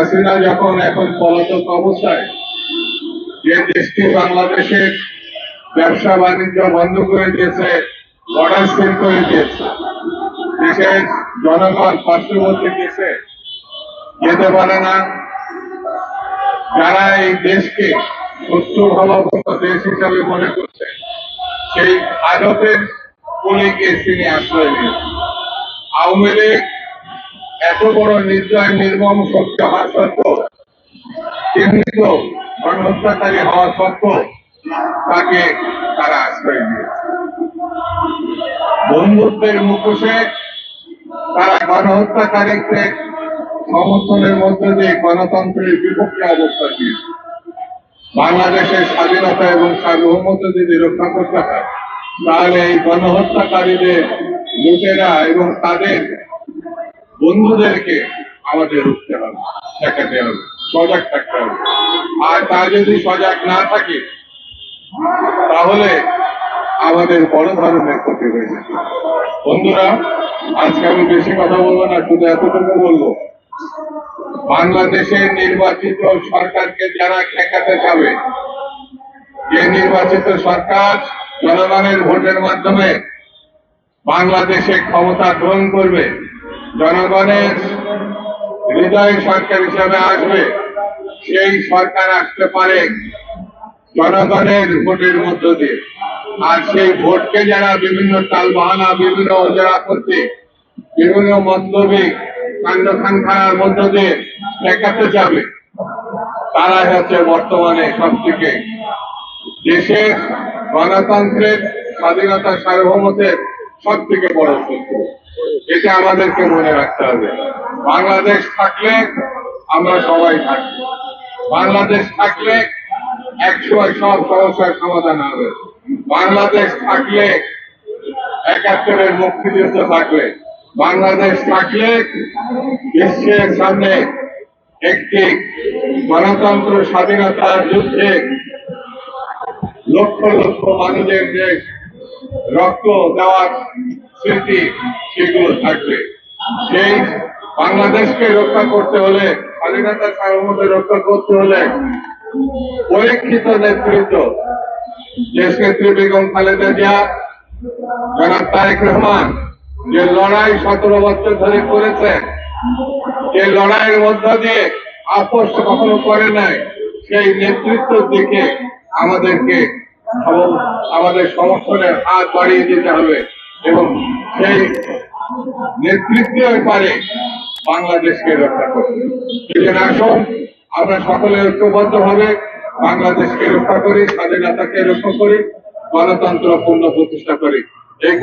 হাসিনা যখন এখন পলাতক অবস্থায় যে দেশটি বাংলাদেশের ব্যবসা বাণিজ্য বন্ধ করে দিয়েছে বর্ডার সিল করে দিয়েছে, দেশের জনগণ পার্শ্ববর্তী দেশে যেতে পারে না, যারা এই দেশকে সুস্থ ভাবাপন্ন দেশ হিসাবে মনে করছে, সেই ভারতের কোলিকে তিনি আশ্রয় নিয়েছেন আওয়ামী লীগ এত বড় নির্দয়, নির্মম সত্য হওয়া সত্ত্বেও চিহ্নিত গণহত্যাকারী হওয়া সত্ত্বেও তাকে তারা আশ্রয় দিয়েছে। বন্ধুত্বের মুখোশে তারা গণহত্যাকারীকে সমর্থনের মধ্যে দিয়ে গণতন্ত্রের বিপক্ষে অবস্থা দিয়েছে বাংলাদেশের স্বাধীনতা এবং সার্বভৌমত্ব যদি রক্ষা করতে হয়, তাহলে এই গণহত্যাকারীদের, লুটেরা এবং তাদের বন্ধুদেরকে আমাদের রুখতে হবে ঠেকাতে হবে, সজাগ থাকতে হবে। আর তা যদি সজাগ না থাকে, তাহলে আমাদের বড় ধরনের ক্ষতি হয়ে যাবে। বন্ধুরা, আজকে আমি বেশি কথা বলব না, শুধু এতটুকু বলব, বাংলাদেশের নির্বাচিত সরকারকে যারা ঠেকাতে চাবে যে নির্বাচিত সরকার জনগণের ভোটের মাধ্যমে বাংলাদেশে ক্ষমতা গ্রহণ করবে জনগণের হৃদয় সরকার হিসাবে আসবে, সেই সরকার আসতে পারে জনগণের ভোটের মধ্য দিয়ে। আর সেই ভোটকে যারা বিভিন্ন টাল বাহানা বিভিন্ন অজরা করতে বিভিন্ন মতলবী কাণ্ড মধ্য দিয়ে দেখাতে যাবে তারা হচ্ছে বর্তমানে সব থেকে দেশের গণতন্ত্রের স্বাধীনতা সার্বভৌমত্বের সব থেকে বড় শত্রু। এটা আমাদেরকে মনে রাখতে হবে। বাংলাদেশ থাকলে আমরা সবাই থাকব। বাংলাদেশ থাকলে একশো সব সমস্যার সমাধান হবে। বাংলাদেশ থাকলে একাত্তরের মুক্তিযুদ্ধ থাকবে। বাংলাদেশ থাকলে বিশ্বের সামনে একটি গণতন্ত্র স্বাধীনতার যুদ্ধে লক্ষ লক্ষ মানুষের যে রক্ত দেওয়ার স্মৃতি সেগুলো থাকবে। সেই বাংলাদেশকে রক্ষা করতে হলে, স্বাধীনতা সার্বভৌমত্ব রক্ষা করতে হলে পরীক্ষিত নেতৃত্ব, দেশ নেত্রী বেগম খালেদা জিয়া, জনাব তারেক রহমান, যে লড়াই সতেরো বছর ধরে করেছে, যে লড়াইয়ের মধ্য দিয়ে আপোষ কখনো করে নাই, সেই নেতৃত্বের দিকে আমাদেরকে সম- আমাদের সমর্থনের হাত বাড়িয়ে দিতে হবে এবং সেই নেতৃত্বের পারে বাংলাদেশকে রক্ষা করবে সেখানে আসুন, আমরা সকলে ঐক্যবদ্ধ ভাবে বাংলাদেশকে রক্ষা করি, স্বাধীনতাকে রক্ষা করি, গণতন্ত্র পূর্ণ প্রতিষ্ঠা করি। এই